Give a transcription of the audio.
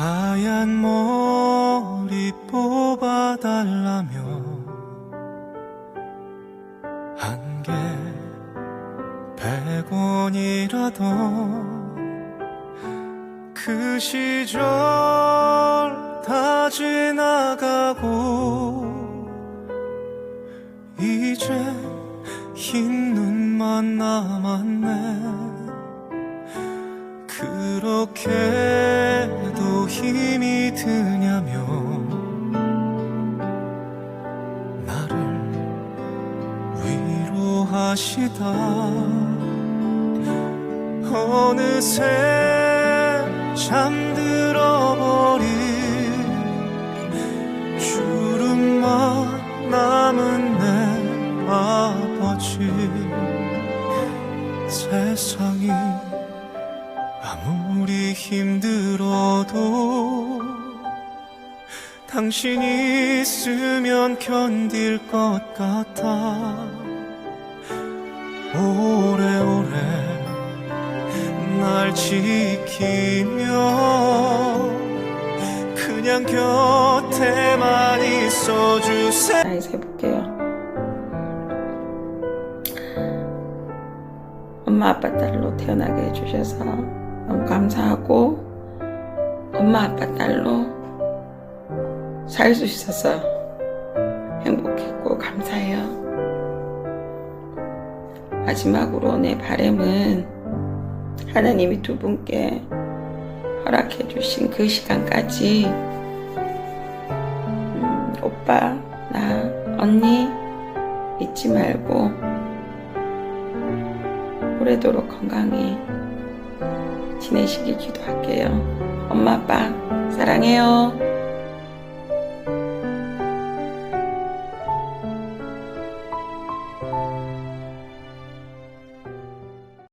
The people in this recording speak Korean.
하얀 머리 뽑아달라며 한 개 백원이라도 그 시절 다 지나가고 이제 흰 눈만 남았네. 그렇게 위로하시다. 어느새 잠들어 버린 주름만 남은 내 아버지. 세상이 아무리 힘들어도 당신 있으면 견딜 것 같아 오래오래 날 지키며 그냥 곁에만 있어주세요 나이 세볼게요. 엄마 아빠 딸로 태어나게 해주셔서 너무 감사하고 엄마 아빠 딸로 살 수 있어서 행복했고 감사해요. 마지막으로 내 바램은 하나님이 두 분께 허락해 주신 그 시간까지 음, 오빠, 나, 언니 잊지 말고 오래도록 건강히 지내시길 기도할게요. 엄마, 아빠 사랑해요.